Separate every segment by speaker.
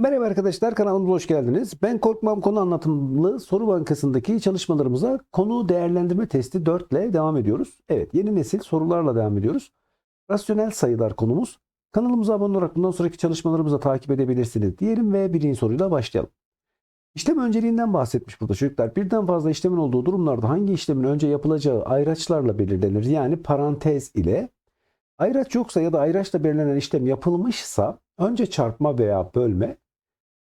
Speaker 1: Merhaba arkadaşlar kanalımıza hoş geldiniz. Ben Korkmam Konu Anlatımlı Soru Bankası'ndaki çalışmalarımıza konu değerlendirme testi 4 ile devam ediyoruz. Evet yeni nesil sorularla devam ediyoruz. Rasyonel sayılar konumuz. Kanalımıza abone olarak bundan sonraki çalışmalarımızı takip edebilirsiniz diyelim ve birinci soruyla başlayalım. İşlem önceliğinden bahsetmiş burada çocuklar. Birden fazla işlemin olduğu durumlarda hangi işlemin önce yapılacağı ayraçlarla belirlenir. Yani parantez ile. Ayraç yoksa ya da ayraçla belirlenen işlem yapılmışsa önce çarpma veya bölme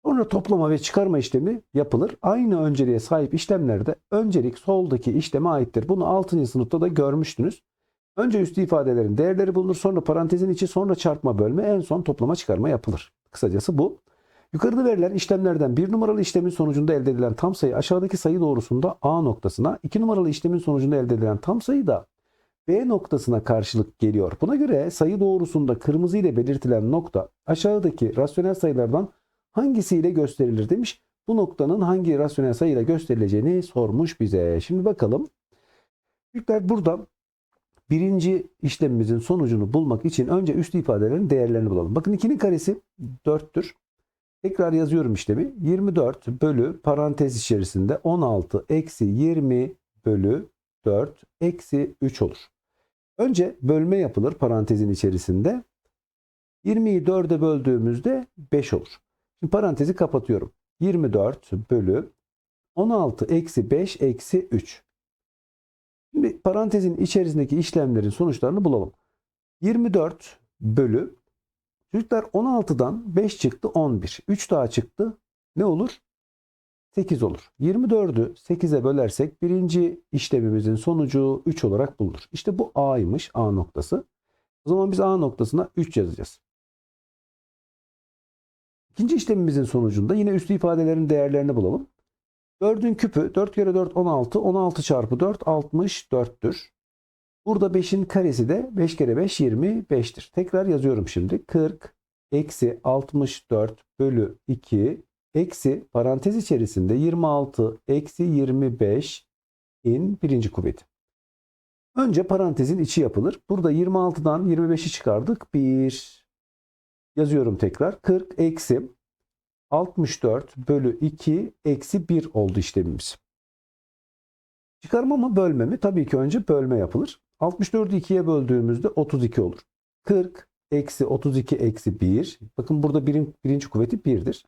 Speaker 1: Sonra toplama ve çıkarma işlemi yapılır. Aynı önceliğe sahip işlemlerde öncelik soldaki işleme aittir. Bunu 6. sınıfta da görmüştünüz. Önce üstü ifadelerin değerleri bulunur. Sonra parantezin içi sonra çarpma bölme en son toplama çıkarma yapılır. Kısacası bu. Yukarıda verilen işlemlerden bir numaralı işlemin sonucunda elde edilen tam sayı aşağıdaki sayı doğrusunda A noktasına, iki numaralı işlemin sonucunda elde edilen tam sayı da B noktasına karşılık geliyor. Buna göre sayı doğrusunda kırmızı ile belirtilen nokta aşağıdaki rasyonel sayılardan hangisiyle gösterilir demiş. Bu noktanın hangi rasyonel sayıyla gösterileceğini sormuş bize. Şimdi bakalım. Büyükler burada birinci işlemimizin sonucunu bulmak için önce üst ifadelerin değerlerini bulalım. Bakın 2'nin karesi 4'tür. Tekrar yazıyorum işlemi. 24 bölü parantez içerisinde 16 eksi 20 bölü 4 eksi 3 olur. Önce bölme yapılır parantezin içerisinde. 20'yi 4'e böldüğümüzde 5 olur. Şimdi parantezi kapatıyorum. 24 bölü 16 eksi 5 eksi 3. Şimdi parantezin içerisindeki işlemlerin sonuçlarını bulalım. 24 bölü çocuklar 16'dan 5 çıktı 11. 3 daha çıktı. Ne olur? 8 olur. 24'ü 8'e bölersek birinci işlemimizin sonucu 3 olarak bulunur. İşte bu A'ymış A noktası. O zaman biz A noktasına 3 yazacağız. İkinci işlemimizin sonucunda yine üstü ifadelerin değerlerini bulalım. 4'ün küpü 4 kere 4 16. 16 çarpı 4 64'tür. Burada 5'in karesi de 5 kere 5 25'tir. Tekrar yazıyorum şimdi. 40 eksi 64 bölü 2 eksi parantez içerisinde 26 eksi 25 in birinci kuvveti. Önce parantezin içi yapılır. Burada 26'dan 25'i çıkardık. 1 yazıyorum tekrar. 40 eksi 64 bölü 2 eksi 1 oldu işlemimiz. Çıkarma mı bölme mi? Tabii ki önce bölme yapılır. 64'ü 2'ye böldüğümüzde 32 olur. 40 eksi 32 eksi 1. Bakın burada birin, birinci kuvveti 1'dir.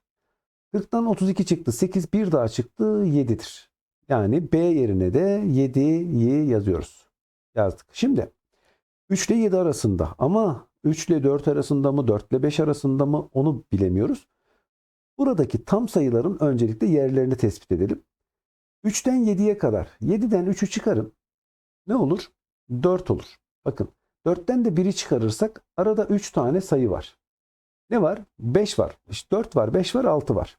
Speaker 1: 40'tan 32 çıktı. 8 bir daha çıktı 7'dir. Yani B yerine de 7'yi yazıyoruz. Yazdık. Şimdi 3 ile 7 arasında ama 3 ile 4 arasında mı 4 ile 5 arasında mı onu bilemiyoruz. Buradaki tam sayıların öncelikle yerlerini tespit edelim. 3'ten 7'ye kadar 7'den 3'ü çıkarın. Ne olur? 4 olur. Bakın 4'ten de 1'i çıkarırsak arada 3 tane sayı var. Ne var? 5 var. İşte 4 var, 5 var, 6 var.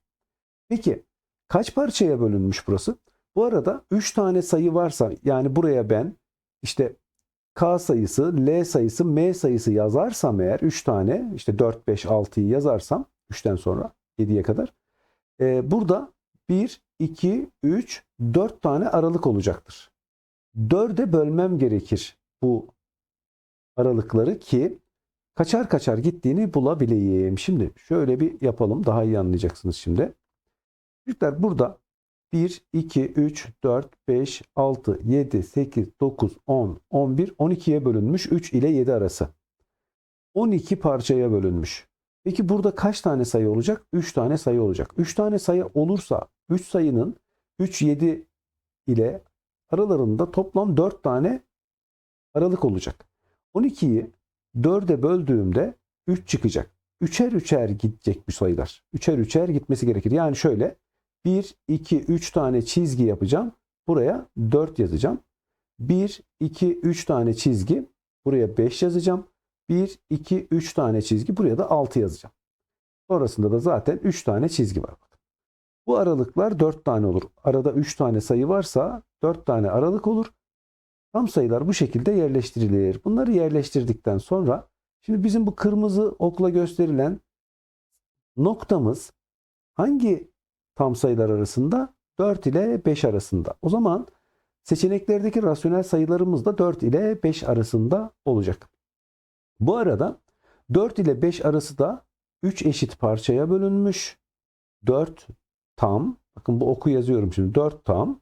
Speaker 1: Peki kaç parçaya bölünmüş burası? Bu arada 3 tane sayı varsa yani buraya ben işte K sayısı, L sayısı, M sayısı yazarsam eğer 3 tane işte 4, 5, 6'yı yazarsam 3'ten sonra 7'ye kadar. Ee, burada 1, 2, 3, 4 tane aralık olacaktır. 4'e bölmem gerekir bu aralıkları ki kaçar kaçar gittiğini bulabileyim. Şimdi şöyle bir yapalım. Daha iyi anlayacaksınız şimdi. Çocuklar burada 1, 2, 3, 4, 5, 6, 7, 8, 9, 10, 11, 12'ye bölünmüş 3 ile 7 arası. 12 parçaya bölünmüş. Peki burada kaç tane sayı olacak? 3 tane sayı olacak. 3 tane sayı olursa 3 sayının 3, 7 ile aralarında toplam 4 tane aralık olacak. 12'yi 4'e böldüğümde 3 çıkacak. Üçer üçer gidecek bu sayılar. Üçer üçer gitmesi gerekir. Yani şöyle 1, 2, 3 tane çizgi yapacağım. Buraya 4 yazacağım. 1, 2, 3 tane çizgi. Buraya 5 yazacağım. 1, 2, 3 tane çizgi. Buraya da 6 yazacağım. Sonrasında da zaten 3 tane çizgi var. Bu aralıklar 4 tane olur. Arada 3 tane sayı varsa 4 tane aralık olur. Tam sayılar bu şekilde yerleştirilir. Bunları yerleştirdikten sonra şimdi bizim bu kırmızı okla gösterilen noktamız hangi tam sayılar arasında? 4 ile 5 arasında. O zaman seçeneklerdeki rasyonel sayılarımız da 4 ile 5 arasında olacak. Bu arada 4 ile 5 arası da 3 eşit parçaya bölünmüş. 4 tam. Bakın bu oku yazıyorum şimdi. 4 tam.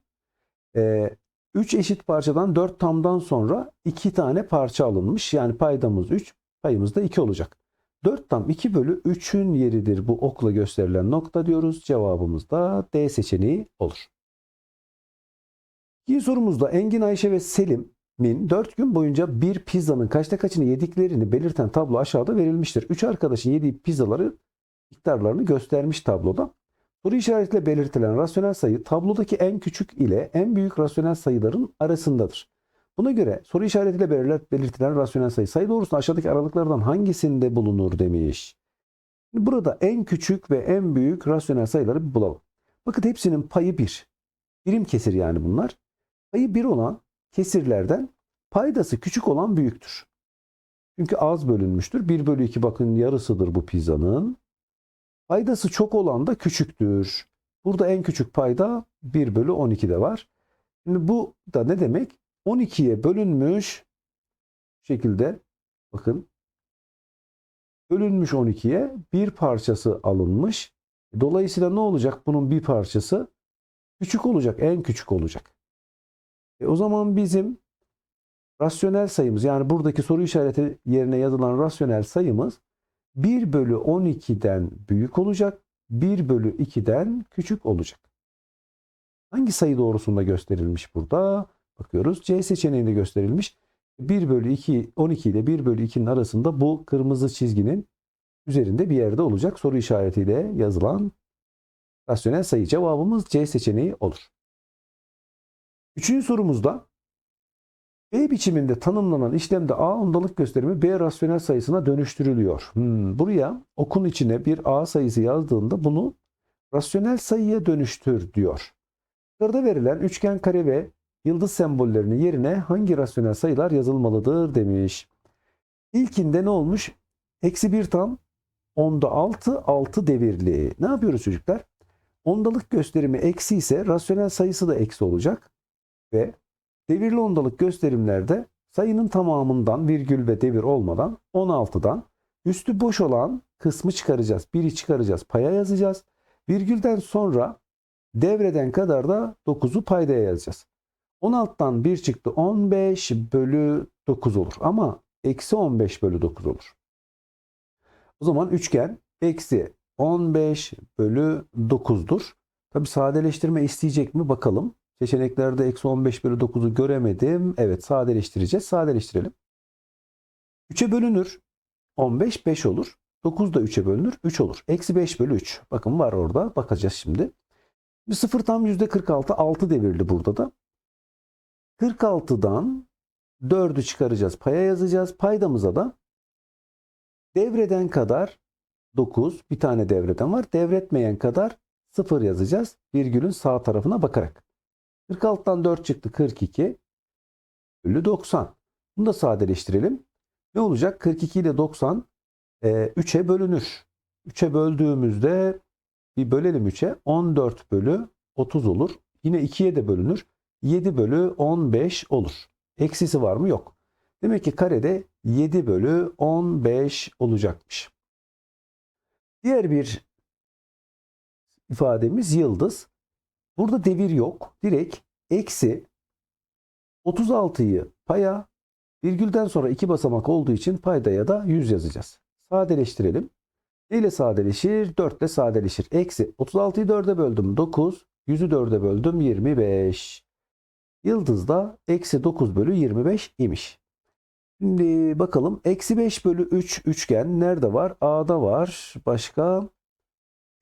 Speaker 1: 3 eşit parçadan 4 tamdan sonra 2 tane parça alınmış. Yani paydamız 3, payımız da 2 olacak. 4 tam 2 bölü 3'ün yeridir bu okla gösterilen nokta diyoruz. Cevabımız da D seçeneği olur. İkinci sorumuzda Engin, Ayşe ve Selim'in 4 gün boyunca bir pizzanın kaçta kaçını yediklerini belirten tablo aşağıda verilmiştir. 3 arkadaşın yediği pizzaları miktarlarını göstermiş tabloda. Soru işaretiyle belirtilen rasyonel sayı tablodaki en küçük ile en büyük rasyonel sayıların arasındadır. Buna göre soru işaretiyle belirtilen rasyonel sayı sayı doğrusunda aşağıdaki aralıklardan hangisinde bulunur demiş. Burada en küçük ve en büyük rasyonel sayıları bir bulalım. Bakın hepsinin payı 1. Birim kesir yani bunlar. Payı 1 olan kesirlerden paydası küçük olan büyüktür. Çünkü az bölünmüştür. 1 bölü 2 bakın yarısıdır bu pizzanın. Paydası çok olan da küçüktür. Burada en küçük payda 1 bölü 12'de var. Şimdi bu da ne demek? 12'ye bölünmüş şekilde bakın bölünmüş 12'ye bir parçası alınmış. Dolayısıyla ne olacak? Bunun bir parçası küçük olacak. En küçük olacak. E o zaman bizim rasyonel sayımız yani buradaki soru işareti yerine yazılan rasyonel sayımız 1 bölü 12'den büyük olacak. 1 bölü 2'den küçük olacak. Hangi sayı doğrusunda gösterilmiş burada? Bakıyoruz. C seçeneğinde gösterilmiş. 1 bölü 2, 12 ile 1 bölü 2'nin arasında bu kırmızı çizginin üzerinde bir yerde olacak. Soru işaretiyle yazılan rasyonel sayı. Cevabımız C seçeneği olur. Üçüncü sorumuzda B biçiminde tanımlanan işlemde A ondalık gösterimi B rasyonel sayısına dönüştürülüyor. Hmm, buraya okun içine bir A sayısı yazdığında bunu rasyonel sayıya dönüştür diyor. Yukarıda verilen üçgen, kare ve yıldız sembollerinin yerine hangi rasyonel sayılar yazılmalıdır demiş. İlkinde ne olmuş? Eksi 1 tam, onda 6, 6 devirli. Ne yapıyoruz çocuklar? Ondalık gösterimi eksi ise rasyonel sayısı da eksi olacak. Ve devirli ondalık gösterimlerde sayının tamamından virgül ve devir olmadan 16'dan üstü boş olan kısmı çıkaracağız. 1'i çıkaracağız. Paya yazacağız. Virgülden sonra devreden kadar da 9'u paydaya yazacağız. 16'dan 1 çıktı 15 bölü 9 olur. Ama eksi 15 bölü 9 olur. O zaman üçgen eksi 15 bölü 9'dur. Tabi sadeleştirme isteyecek mi bakalım. Seçeneklerde eksi 15 bölü 9'u göremedim. Evet sadeleştireceğiz. Sadeleştirelim. 3'e bölünür. 15 5 olur. 9 da 3'e bölünür. 3 olur. Eksi 5 bölü 3. Bakın var orada. Bakacağız şimdi. Bir sıfır tam %46. 6 devirli burada da. 46'dan 4'ü çıkaracağız. Paya yazacağız. Paydamıza da devreden kadar 9. Bir tane devreden var. Devretmeyen kadar 0 yazacağız. Virgülün sağ tarafına bakarak. 46'dan 4 çıktı 42 bölü 90. Bunu da sadeleştirelim. Ne olacak? 42 ile 90 e, 3'e bölünür. 3'e böldüğümüzde bir bölelim 3'e 14 bölü 30 olur. Yine 2'ye de bölünür. 7 bölü 15 olur. Eksisi var mı? Yok. Demek ki karede 7 bölü 15 olacakmış. Diğer bir ifademiz yıldız. Burada devir yok. Direkt eksi 36'yı paya virgülden sonra iki basamak olduğu için paydaya da 100 yazacağız. Sadeleştirelim. Ne ile sadeleşir? 4 ile sadeleşir. Eksi 36'yı 4'e böldüm 9. 100'ü 4'e böldüm 25. Yıldız da eksi 9 bölü 25 imiş. Şimdi bakalım. Eksi 5 bölü 3 üçgen nerede var? A'da var. Başka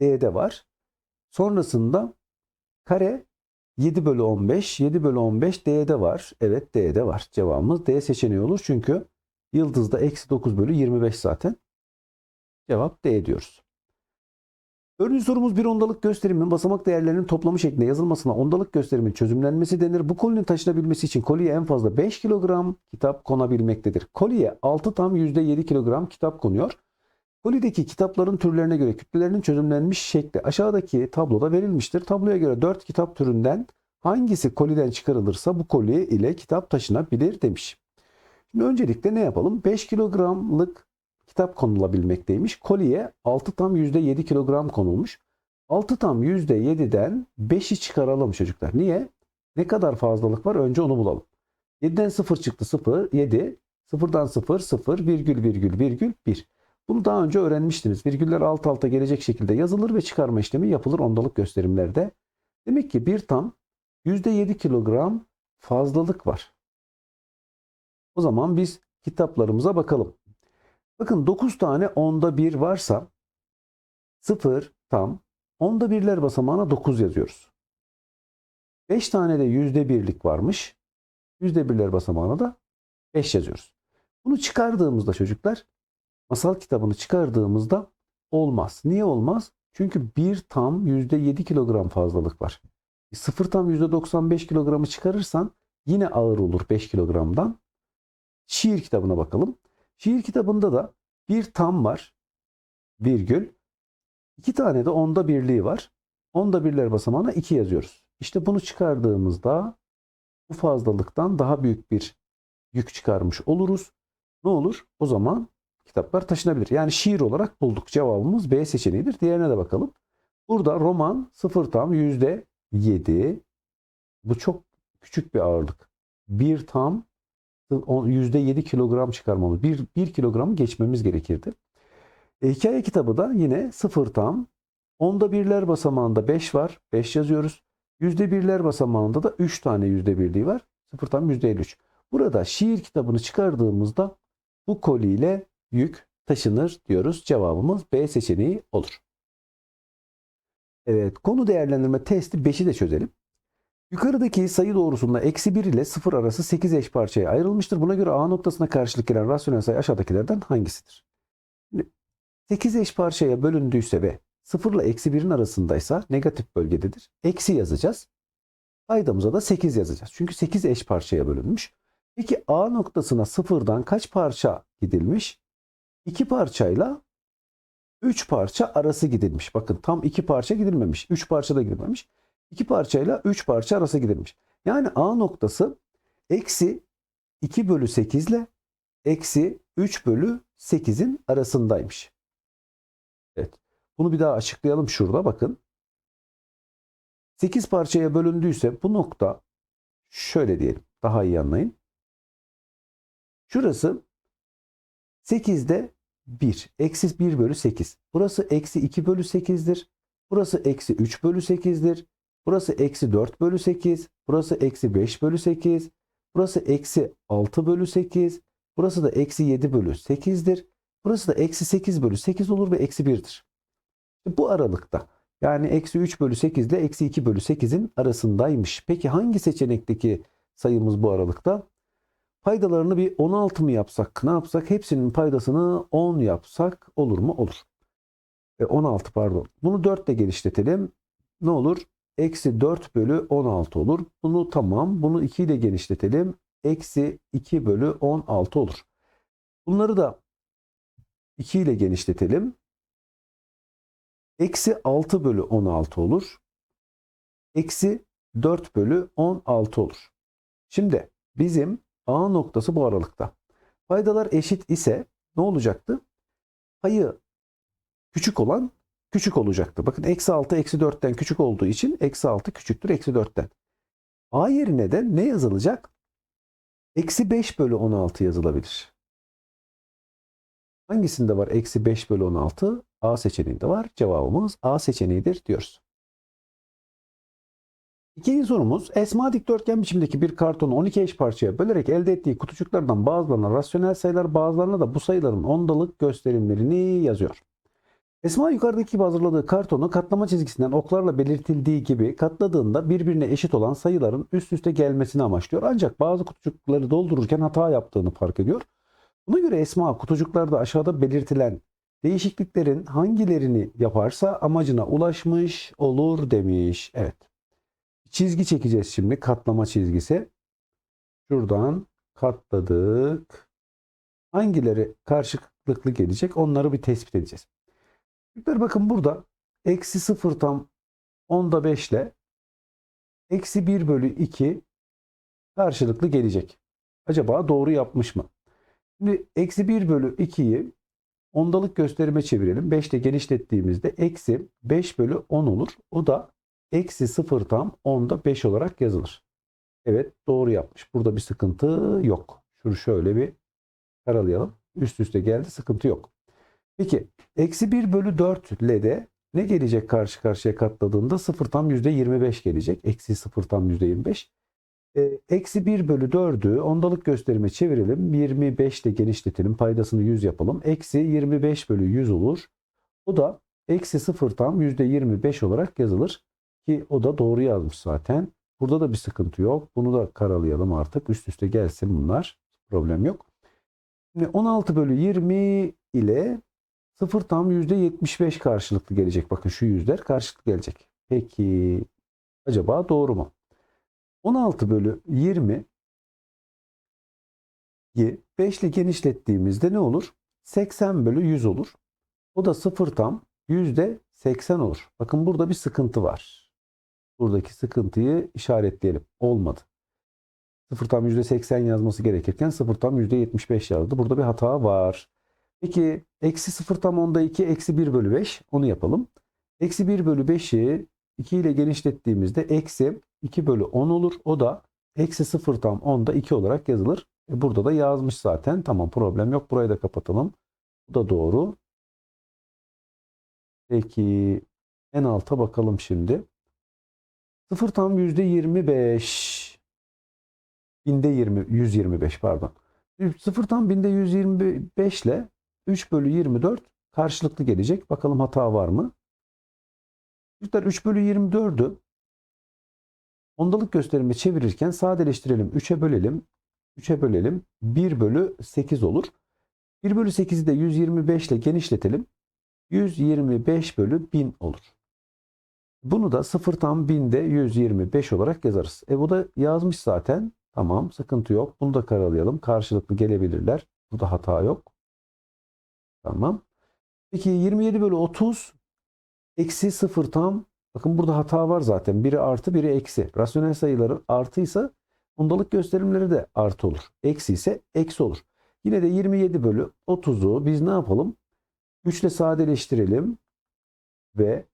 Speaker 1: D'de var. Sonrasında kare 7 bölü 15. 7 bölü 15 D'de var. Evet D'de var. Cevabımız D seçeneği olur. Çünkü yıldızda eksi 9 bölü 25 zaten. Cevap D diyoruz. Dördüncü sorumuz bir ondalık gösterimin basamak değerlerinin toplamı şeklinde yazılmasına ondalık gösterimin çözümlenmesi denir. Bu kolinin taşınabilmesi için koliye en fazla 5 kilogram kitap konabilmektedir. Koliye 6 tam %7 kilogram kitap konuyor. Kolideki kitapların türlerine göre kütlelerinin çözümlenmiş şekli aşağıdaki tabloda verilmiştir. Tabloya göre 4 kitap türünden hangisi koliden çıkarılırsa bu koli ile kitap taşınabilir demiş. Şimdi öncelikle ne yapalım? 5 kilogramlık kitap konulabilmekteymiş. Koliye 6 tam %7 kilogram konulmuş. 6 tam %7'den 5'i çıkaralım çocuklar. Niye? Ne kadar fazlalık var? Önce onu bulalım. 7'den 0 çıktı 0, 7. 0'dan 0, 0, virgül, virgül, virgül, 1. Bunu daha önce öğrenmiştiniz. Virgüller alt alta gelecek şekilde yazılır ve çıkarma işlemi yapılır ondalık gösterimlerde. Demek ki bir tam %7 kilogram fazlalık var. O zaman biz kitaplarımıza bakalım. Bakın 9 tane onda 1 varsa 0 tam onda birler basamağına 9 yazıyoruz. 5 tane de yüzde birlik varmış. Yüzde birler basamağına da 5 yazıyoruz. Bunu çıkardığımızda çocuklar masal kitabını çıkardığımızda olmaz. Niye olmaz? Çünkü bir tam yüzde 7 kilogram fazlalık var. 0 tam yüzde 95 kilogramı çıkarırsan yine ağır olur 5 kilogramdan. Şiir kitabına bakalım. Şiir kitabında da bir tam var. Virgül. İki tane de onda birliği var. Onda birler basamağına 2 yazıyoruz. İşte bunu çıkardığımızda bu fazlalıktan daha büyük bir yük çıkarmış oluruz. Ne olur? O zaman kitaplar taşınabilir. Yani şiir olarak bulduk. Cevabımız B seçeneğidir. Diğerine de bakalım. Burada roman 0 tam yüzde 7. Bu çok küçük bir ağırlık. Bir tam yüzde 7 kilogram çıkarmamız. 1, 1 kilogramı geçmemiz gerekirdi. E, hikaye kitabı da yine 0 tam. Onda birler basamağında 5 var. 5 yazıyoruz. Yüzde birler basamağında da 3 tane yüzde birliği var. 0 tam yüzde 53. Burada şiir kitabını çıkardığımızda bu koliyle yük taşınır diyoruz. Cevabımız B seçeneği olur. Evet konu değerlendirme testi 5'i de çözelim. Yukarıdaki sayı doğrusunda eksi 1 ile 0 arası 8 eş parçaya ayrılmıştır. Buna göre A noktasına karşılık gelen rasyonel sayı aşağıdakilerden hangisidir? 8 eş parçaya bölündüyse ve 0 ile eksi 1'in arasındaysa negatif bölgededir. Eksi yazacağız. Paydamıza da 8 yazacağız. Çünkü 8 eş parçaya bölünmüş. Peki A noktasına 0'dan kaç parça gidilmiş? 2 parçayla 3 parça arası gidilmiş. Bakın tam 2 parça gidilmemiş. 3 parça da gidilmemiş. 2 parçayla 3 parça arası gidilmiş. Yani A noktası eksi 2 bölü 8 ile eksi 3 bölü 8'in arasındaymış. Evet. Bunu bir daha açıklayalım şurada bakın. 8 parçaya bölündüyse bu nokta şöyle diyelim. Daha iyi anlayın. Şurası 8'de 1. Eksi 1 bölü 8. Burası eksi 2 bölü 8'dir. Burası eksi 3 bölü 8'dir. Burası eksi 4 bölü 8. Burası eksi 5 bölü 8. Burası eksi 6 bölü 8. Burası da eksi 7 bölü 8'dir. Burası da eksi 8 bölü 8 olur ve eksi 1'dir. Bu aralıkta yani eksi 3 bölü 8 ile eksi 2 bölü 8'in arasındaymış. Peki hangi seçenekteki sayımız bu aralıkta? Paydalarını bir 16 mı yapsak ne yapsak? Hepsinin paydasını 10 yapsak olur mu? Olur. E 16 pardon. Bunu 4 ile genişletelim. Ne olur? Eksi 4 bölü 16 olur. Bunu tamam. Bunu 2 ile genişletelim. Eksi 2 bölü 16 olur. Bunları da 2 ile genişletelim. Eksi 6 bölü 16 olur. Eksi 4 bölü 16 olur. Şimdi bizim A noktası bu aralıkta. Paydalar eşit ise ne olacaktı? Payı küçük olan küçük olacaktı. Bakın eksi 6 eksi 4'ten küçük olduğu için eksi 6 küçüktür eksi 4'ten. A yerine de ne yazılacak? Eksi 5 bölü 16 yazılabilir. Hangisinde var eksi 5 bölü 16? A seçeneğinde var. Cevabımız A seçeneğidir diyoruz. İkinci sorumuz esma dikdörtgen biçimdeki bir kartonu 12 eş parçaya bölerek elde ettiği kutucuklardan bazılarına rasyonel sayılar bazılarına da bu sayıların ondalık gösterimlerini yazıyor. Esma yukarıdaki hazırladığı kartonu katlama çizgisinden oklarla belirtildiği gibi katladığında birbirine eşit olan sayıların üst üste gelmesini amaçlıyor. Ancak bazı kutucukları doldururken hata yaptığını fark ediyor. Buna göre Esma kutucuklarda aşağıda belirtilen değişikliklerin hangilerini yaparsa amacına ulaşmış olur demiş. Evet. Çizgi çekeceğiz şimdi. Katlama çizgisi. Şuradan katladık. Hangileri karşılıklı gelecek onları bir tespit edeceğiz. Çocuklar bakın burada eksi 0 tam onda 5 ile eksi 1 bölü 2 karşılıklı gelecek. Acaba doğru yapmış mı? Şimdi eksi 1 bölü 2'yi ondalık gösterime çevirelim. 5 ile genişlettiğimizde eksi 5 bölü 10 olur. O da eksi 0 tam 10'da 5 olarak yazılır. Evet doğru yapmış. Burada bir sıkıntı yok. Şunu şöyle bir karalayalım. Üst üste geldi sıkıntı yok. Peki eksi 1 bölü 4 ile de ne gelecek karşı karşıya katladığında 0 tam %25 gelecek. Eksi 0 tam %25. E, Eksi 1 bölü 4'ü ondalık gösterime çevirelim. 25 ile genişletelim. Paydasını 100 yapalım. Eksi 25 bölü 100 olur. O da eksi 0 tam %25 olarak yazılır. Ki o da doğru yazmış zaten. Burada da bir sıkıntı yok. Bunu da karalayalım artık. Üst üste gelsin bunlar. Problem yok. Şimdi 16 bölü 20 ile 0 tam %75 karşılıklı gelecek. Bakın şu yüzler karşılıklı gelecek. Peki acaba doğru mu? 16 bölü 20 5 ile genişlettiğimizde ne olur? 80 bölü 100 olur. O da 0 tam %80 olur. Bakın burada bir sıkıntı var. Buradaki sıkıntıyı işaretleyelim. Olmadı. 0 tam %80 yazması gerekirken 0 tam %75 yazdı. Burada bir hata var. Peki eksi 0 tam onda 2 eksi 1 bölü 5 onu yapalım. Eksi 1 bölü 5'i 2 ile genişlettiğimizde eksi 2 bölü 10 olur. O da eksi 0 tam 10'da 2 olarak yazılır. E burada da yazmış zaten. Tamam problem yok. Burayı da kapatalım. Bu da doğru. Peki en alta bakalım şimdi. 0 tam %25. Binde 20, 125 pardon. 0 tam binde 125 ile 3 bölü 24 karşılıklı gelecek. Bakalım hata var mı? Çocuklar 3 bölü 24'ü ondalık gösterime çevirirken sadeleştirelim. 3'e bölelim. 3'e bölelim. 1 bölü 8 olur. 1 bölü 8'i de 125 ile genişletelim. 125 bölü 1000 olur. Bunu da 0 tam 1000'de 125 olarak yazarız. E bu da yazmış zaten. Tamam sıkıntı yok. Bunu da karalayalım. Karşılıklı gelebilirler. Burada hata yok. Tamam. Peki 27 bölü 30 eksi 0 tam. Bakın burada hata var zaten. Biri artı biri eksi. Rasyonel sayıların artıysa ondalık gösterimleri de artı olur. Eksi ise eksi olur. Yine de 27 bölü 30'u biz ne yapalım? 3 ile sadeleştirelim. Ve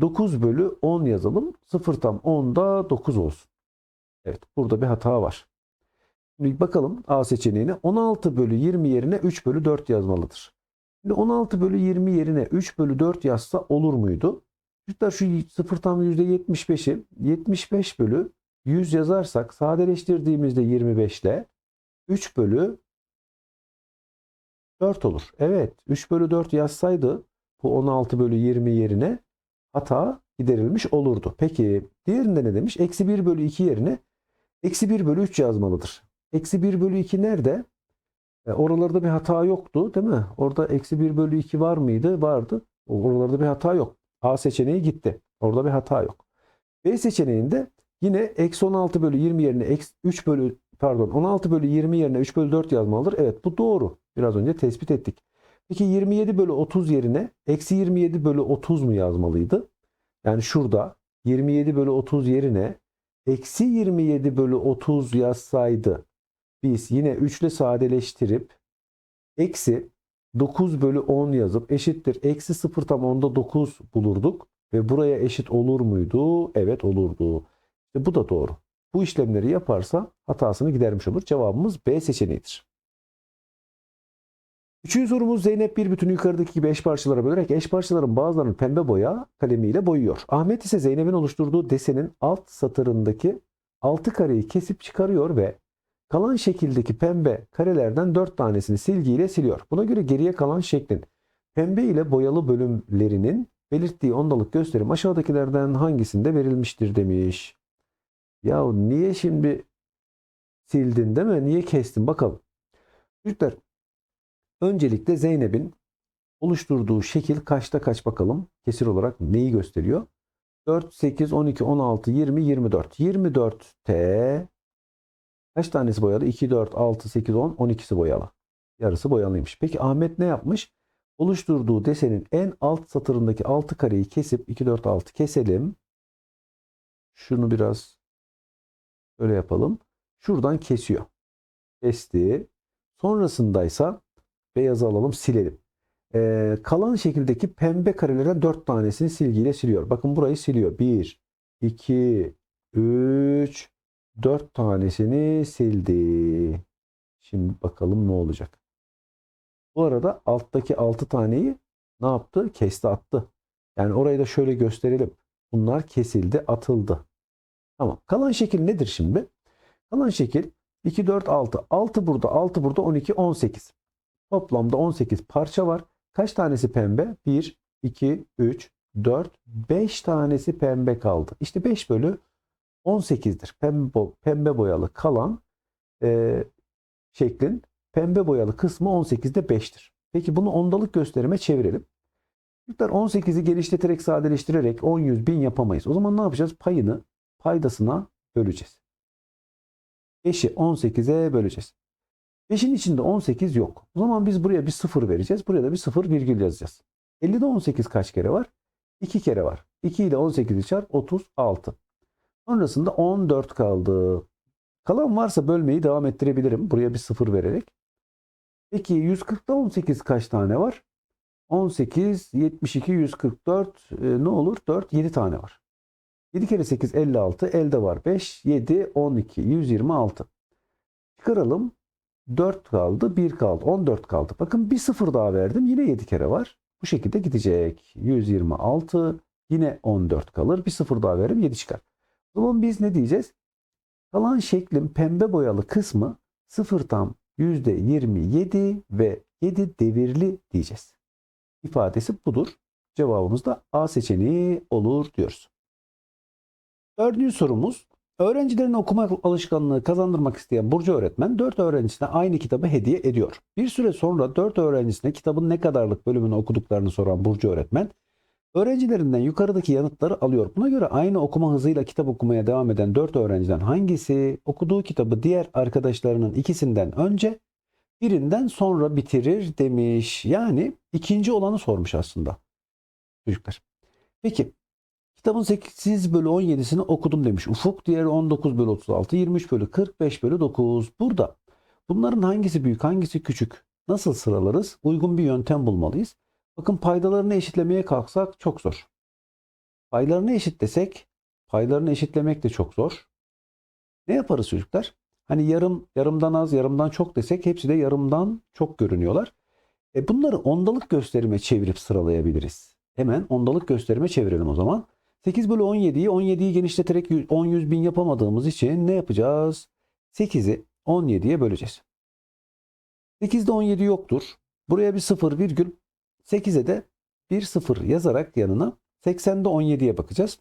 Speaker 1: 9 bölü 10 yazalım. 0 tam 10'da 9 olsun. Evet burada bir hata var. Şimdi bakalım A seçeneğine 16 bölü 20 yerine 3 bölü 4 yazmalıdır. Şimdi 16 bölü 20 yerine 3 bölü 4 yazsa olur muydu? Çocuklar şu 0 tam %75'i 75 bölü 100 yazarsak sadeleştirdiğimizde 25 ile 3 bölü 4 olur. Evet 3 bölü 4 yazsaydı bu 16 bölü 20 yerine hata giderilmiş olurdu. Peki diğerinde ne demiş? Eksi 1 bölü 2 yerine eksi 1 bölü 3 yazmalıdır. Eksi 1 bölü 2 nerede? E, oralarda bir hata yoktu değil mi? Orada eksi 1 bölü 2 var mıydı? Vardı. Oralarda bir hata yok. A seçeneği gitti. Orada bir hata yok. B seçeneğinde yine eksi 16 bölü 20 yerine eksi 3 bölü pardon 16 bölü 20 yerine 3 bölü 4 yazmalıdır. Evet bu doğru. Biraz önce tespit ettik. Peki 27 bölü 30 yerine eksi 27 bölü 30 mu yazmalıydı? Yani şurada 27 bölü 30 yerine eksi 27 bölü 30 yazsaydı biz yine 3 ile sadeleştirip eksi 9 bölü 10 yazıp eşittir eksi 0 tam 10'da 9 bulurduk. Ve buraya eşit olur muydu? Evet olurdu. İşte bu da doğru. Bu işlemleri yaparsa hatasını gidermiş olur. Cevabımız B seçeneğidir. Üçüncü sorumuz Zeynep bir bütünü yukarıdaki gibi eş parçalara bölerek eş parçaların bazılarını pembe boya kalemiyle boyuyor. Ahmet ise Zeynep'in oluşturduğu desenin alt satırındaki altı kareyi kesip çıkarıyor ve kalan şekildeki pembe karelerden dört tanesini silgiyle siliyor. Buna göre geriye kalan şeklin pembe ile boyalı bölümlerinin belirttiği ondalık gösterim aşağıdakilerden hangisinde verilmiştir demiş. Ya niye şimdi sildin değil mi? Niye kestin? Bakalım. Çocuklar öncelikle Zeynep'in oluşturduğu şekil kaçta kaç bakalım. Kesir olarak neyi gösteriyor? 4, 8, 12, 16, 20, 24. 24'te kaç tanesi boyalı? 2, 4, 6, 8, 10, 12'si boyalı. Yarısı boyalıymış. Peki Ahmet ne yapmış? Oluşturduğu desenin en alt satırındaki 6 kareyi kesip 2, 4, 6 keselim. Şunu biraz Öyle yapalım. Şuradan kesiyor. Kesti. Sonrasındaysa beyazı alalım silelim. Ee, kalan şekildeki pembe karelerden 4 tanesini silgiyle siliyor. Bakın burayı siliyor. 1, 2, 3, 4 tanesini sildi. Şimdi bakalım ne olacak. Bu arada alttaki 6 taneyi ne yaptı? Kesti attı. Yani orayı da şöyle gösterelim. Bunlar kesildi, atıldı. Tamam. Kalan şekil nedir şimdi? Kalan şekil 2, 4, 6. 6 burada, 6 burada, 12, 18. Toplamda 18 parça var. Kaç tanesi pembe? 1, 2, 3, 4, 5 tanesi pembe kaldı. İşte 5 bölü 18'dir. Pembe, bo- pembe boyalı kalan e, şeklin pembe boyalı kısmı 18'de 5'tir. Peki bunu ondalık gösterime çevirelim. Çocuklar 18'i genişleterek sadeleştirerek 10, 100, 1000 yapamayız. O zaman ne yapacağız? Payını paydasına böleceğiz. 5'i 18'e böleceğiz. 5'in içinde 18 yok. O zaman biz buraya bir 0 vereceğiz. Buraya da bir 0 virgül yazacağız. 50'de 18 kaç kere var? 2 kere var. 2 ile 18'i çarp 36. Sonrasında 14 kaldı. Kalan varsa bölmeyi devam ettirebilirim. Buraya bir 0 vererek. Peki 140'da 18 kaç tane var? 18, 72, 144 e, ne olur? 4, 7 tane var. 7 kere 8 56, elde var 5, 7, 12, 126. Çıkaralım. 4 kaldı, 1 kaldı, 14 kaldı. Bakın bir 0 daha verdim. Yine 7 kere var. Bu şekilde gidecek. 126, yine 14 kalır. Bir 0 daha veririm, 7 çıkar. O zaman biz ne diyeceğiz? Kalan şeklin pembe boyalı kısmı 0 tam %27 ve 7 devirli diyeceğiz. İfadesi budur. Cevabımız da A seçeneği olur diyoruz. Dördüncü sorumuz. Öğrencilerin okuma alışkanlığı kazandırmak isteyen Burcu öğretmen 4 öğrencisine aynı kitabı hediye ediyor. Bir süre sonra 4 öğrencisine kitabın ne kadarlık bölümünü okuduklarını soran Burcu öğretmen öğrencilerinden yukarıdaki yanıtları alıyor. Buna göre aynı okuma hızıyla kitap okumaya devam eden 4 öğrenciden hangisi okuduğu kitabı diğer arkadaşlarının ikisinden önce birinden sonra bitirir demiş. Yani ikinci olanı sormuş aslında çocuklar. Peki kitabın 8 bölü 17'sini okudum demiş Ufuk. Diğeri 19 bölü 36, 23 bölü 45 bölü 9. Burada bunların hangisi büyük hangisi küçük nasıl sıralarız? Uygun bir yöntem bulmalıyız. Bakın paydalarını eşitlemeye kalksak çok zor. Paylarını eşitlesek paylarını eşitlemek de çok zor. Ne yaparız çocuklar? Hani yarım, yarımdan az, yarımdan çok desek hepsi de yarımdan çok görünüyorlar. E bunları ondalık gösterime çevirip sıralayabiliriz. Hemen ondalık gösterime çevirelim o zaman. 8 bölü 17'yi 17'yi genişleterek 10 100 bin yapamadığımız için ne yapacağız? 8'i 17'ye böleceğiz. 8'de 17 yoktur. Buraya bir 0 virgül 8'e de bir 0 yazarak yanına 80'de 17'ye bakacağız.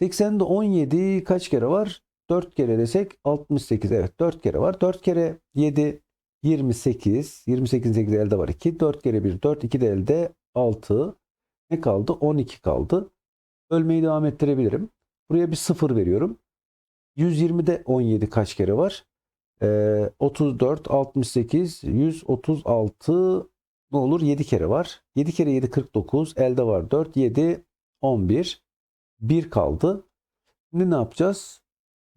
Speaker 1: 80'de 17 kaç kere var? 4 kere desek 68 evet 4 kere var. 4 kere 7 28. 28'in 8 elde var 2. 4 kere 1 4 2 de elde 6. Ne kaldı? 12 kaldı. Bölmeyi devam ettirebilirim. Buraya bir 0 veriyorum. 120'de 17 kaç kere var? Ee, 34, 68, 136 ne olur? 7 kere var. 7 kere 7 49. Elde var 4, 7, 11. 1 kaldı. Şimdi ne yapacağız?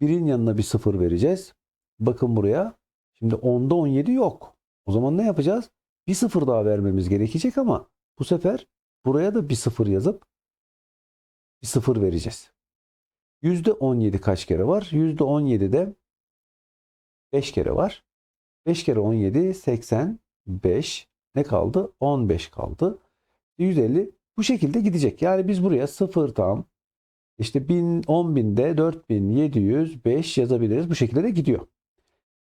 Speaker 1: Birin yanına bir 0 vereceğiz. Bakın buraya. Şimdi 10'da 17 yok. O zaman ne yapacağız? Bir 0 daha vermemiz gerekecek ama bu sefer buraya da bir 0 yazıp bir 0 vereceğiz. %17 kaç kere var? %17'de 5 kere var. 5 kere 17 85. Ne kaldı? 15 kaldı. 150 bu şekilde gidecek. Yani biz buraya 0 tam işte 1000, 10 binde 4705 yazabiliriz. Bu şekilde de gidiyor.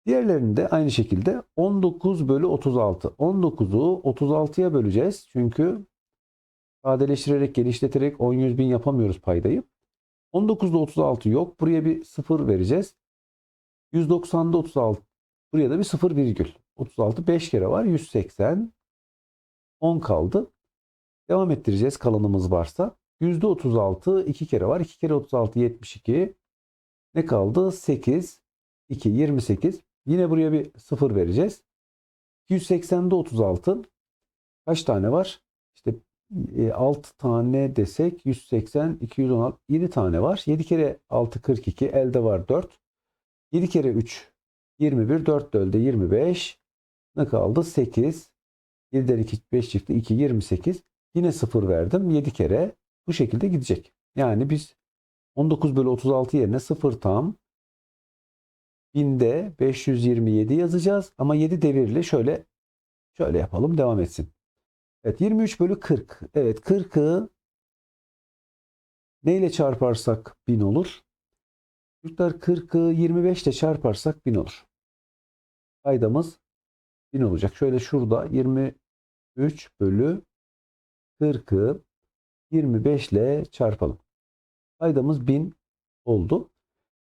Speaker 1: Diğerlerinde aynı şekilde 19 bölü 36. 19'u 36'ya böleceğiz. Çünkü sadeleştirerek, genişleterek 10 100 bin yapamıyoruz paydayı. 19'da 36 yok. Buraya bir 0 vereceğiz. 190'da 36. Buraya da bir 0 virgül. 36 5 kere var. 180. 10 kaldı. Devam ettireceğiz kalanımız varsa. %36 2 kere var. 2 kere 36 72. Ne kaldı? 8. 2 28. Yine buraya bir 0 vereceğiz. 180'de 36. Kaç tane var? İşte 6 tane desek 180, 216, 7 tane var. 7 kere 6 42. Elde var 4. 7 kere 3 21. 4 de elde 25. Ne kaldı? 8. 7'den 2 5 çıktı. 2 28. Yine 0 verdim. 7 kere bu şekilde gidecek. Yani biz 19 bölü 36 yerine 0 tam 1000'de 527 yazacağız. Ama 7 devirli şöyle şöyle yapalım devam etsin. Evet 23 bölü 40. Evet 40'ı neyle çarparsak 1000 olur. Çocuklar 40'ı 25 ile çarparsak 1000 olur. Paydamız 1000 olacak. Şöyle şurada 23 bölü 40'ı 25 ile çarpalım. Paydamız 1000 oldu.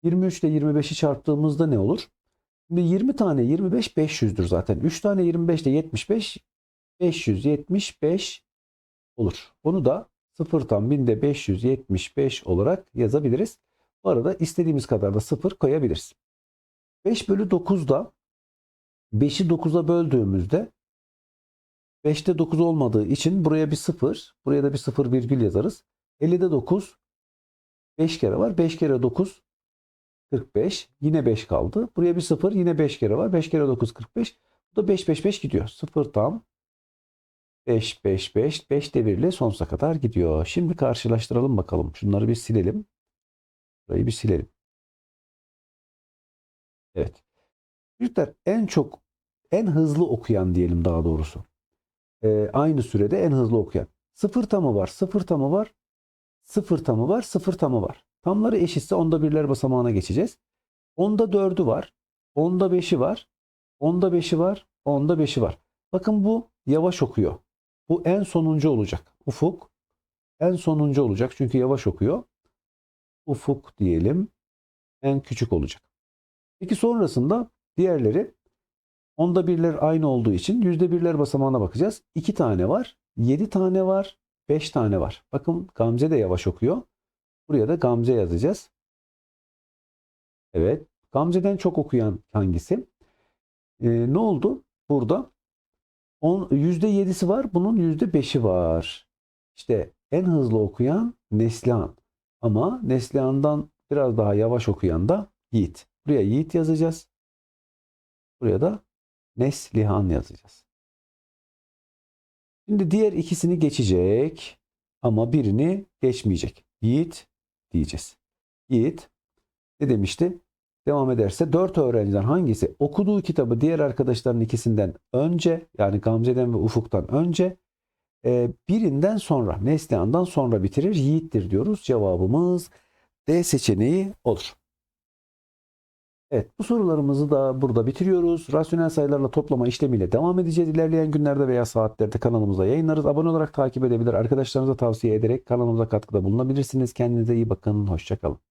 Speaker 1: 23 ile 25'i çarptığımızda ne olur? Şimdi 20 tane 25 500'dür zaten. 3 tane 25 ile 75 575 olur. Onu da 0 tam 1000'de 575 olarak yazabiliriz. Bu arada istediğimiz kadar da 0 koyabiliriz. 5 bölü 9'da 5'i 9'a böldüğümüzde 5'te 9 olmadığı için buraya bir 0, buraya da bir 0 virgül yazarız. 50'de 9 5 kere var. 5 kere 9 45. Yine 5 kaldı. Buraya bir 0 yine 5 kere var. 5 kere 9 45. Bu da 5 5 5 gidiyor. 0 tam 5 5 5 5 devirle sonsuza kadar gidiyor. Şimdi karşılaştıralım bakalım. Şunları bir silelim. Burayı bir silelim. Evet. Çocuklar en çok en hızlı okuyan diyelim daha doğrusu. Ee, aynı sürede en hızlı okuyan. Sıfır tamı var, sıfır tamı var, sıfır tamı var, sıfır tamı var. Tamları eşitse onda birler basamağına geçeceğiz. Onda dördü var, onda beşi var, onda beşi var, onda beşi var. Bakın bu yavaş okuyor. Bu en sonuncu olacak. Ufuk en sonuncu olacak çünkü yavaş okuyor. Ufuk diyelim en küçük olacak. Peki sonrasında diğerleri onda birler aynı olduğu için yüzde birler basamağına bakacağız. 2 tane var, 7 tane var, 5 tane var. Bakın Gamze de yavaş okuyor. Buraya da Gamze yazacağız. Evet. Gamze'den çok okuyan hangisi? Ee, ne oldu? Burada on- %7'si var. Bunun %5'i var. İşte en hızlı okuyan Neslihan. Ama Neslihan'dan biraz daha yavaş okuyan da Yiğit. Buraya Yiğit yazacağız. Buraya da Neslihan yazacağız. Şimdi diğer ikisini geçecek ama birini geçmeyecek. Yiğit diyeceğiz. Yiğit ne demişti? Devam ederse 4 öğrenciden hangisi okuduğu kitabı diğer arkadaşların ikisinden önce yani Gamze'den ve Ufuk'tan önce e, birinden sonra Neslihan'dan sonra bitirir Yiğit'tir diyoruz. Cevabımız D seçeneği olur. Evet bu sorularımızı da burada bitiriyoruz. Rasyonel sayılarla toplama işlemiyle devam edeceğiz. İlerleyen günlerde veya saatlerde kanalımıza yayınlarız. Abone olarak takip edebilir. Arkadaşlarınıza tavsiye ederek kanalımıza katkıda bulunabilirsiniz. Kendinize iyi bakın. Hoşçakalın.